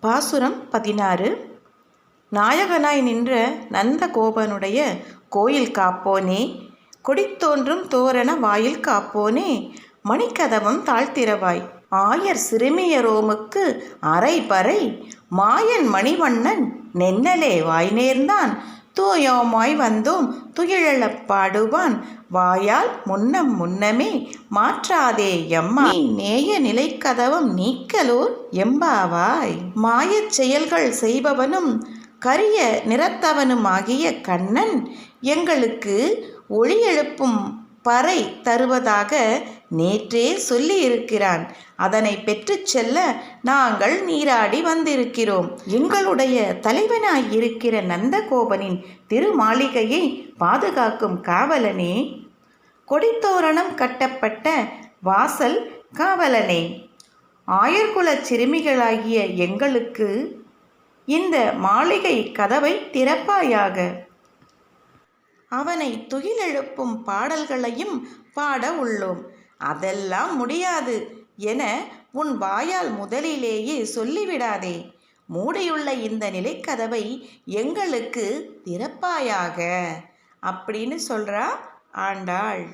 பாசுரம் பதினாறு. நாயகனாய் நின்ற நந்தகோபனுடைய கோயில் காப்போனே கொடித்தோன்றும் தோரண வாயில் காப்போனே மணிக்கதவம் தாழ்த்திரவாய். ஆயர் சிறுமியரோமுக்கு அரை பறை மாயன் மணிவண்ணன் நென்னலே வாய் நேர்ந்தான். தூயோமாய் வந்தோம் துயிழப் பாடுவான் வாயால் முன்னம் முன்னமே மாற்றாதே எம்மா. நேய நிலைக்கதவம் நீக்கலோர் எம்பாவாய். மாயச் செயல்கள் செய்பவனும் கரிய நிறத்தவனுமாகிய கண்ணன் எங்களுக்கு ஒளி எழுப்பும் பறை தருவதாக நேற்றே சொல்லியிருக்கிறான். அதனை பெற்றுச் செல்ல நாங்கள் நீராடி வந்திருக்கிறோம். எங்களுடைய தலைவனாய் இருக்கிற நந்தகோபனின் திருமாளிகையை பாதுகாக்கும் காவலனே. கொடித்தோரணம் கட்டப்பட்ட வாசல் காவலனே. ஆயர்குலச் சிறுமிகளாகிய எங்களுக்கு இந்த மாளிகை கதவை திறப்பாயாக. அவனை துகிலெழுப்பும் பாடல்களையும் பாட உள்ளோம். அதெல்லாம் முடியாது என உன் வாயால் முதலிலேயே சொல்லிவிடாதே. மூடியுள்ள இந்த நிலைக்கதவை எங்களுக்கு திறப்பாயாக. அப்படின்னு சொல்கிறா ஆண்டாள்.